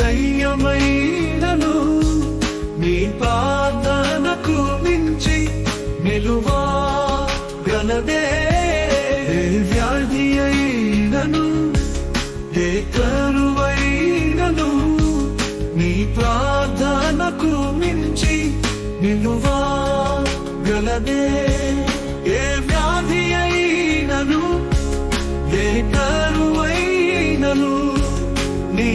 దయ్యమైనను నీ పాదనకు మించి నిలువా గలదే వ్యాధి అయినను ఏ కరువైనను నీ ప్రార్థనకు మించి నిలువా గలదే ఏ వ్యాధి అయినను ఏ కరువైనను నీ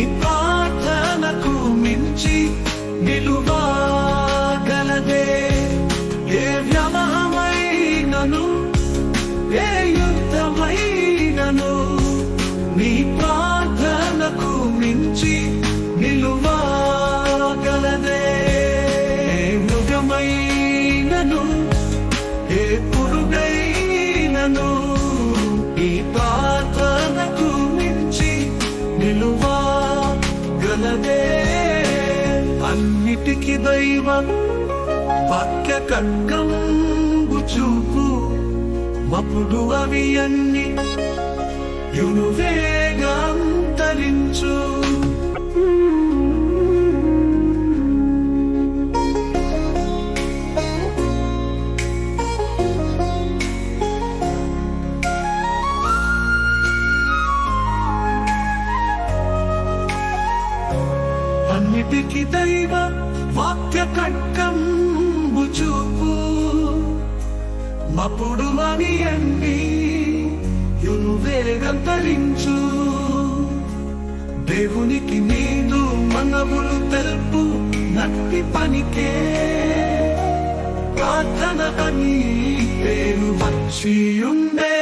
గలదే అన్నిటికీ దైవం వాక్య కట్కంబు చూపు మపుడు అవి అన్ని యునువేగా వేగం అన్నిటికి దైవ వాక్య కట్కంబు చూపు. మప్పుడు అని అన్ని యును వేగం తరించు. దేవునికి నీదు మనములు తెలుపు నట్టి పనికే. ప్రార్థన అని పేరు వచ్చి ఉండే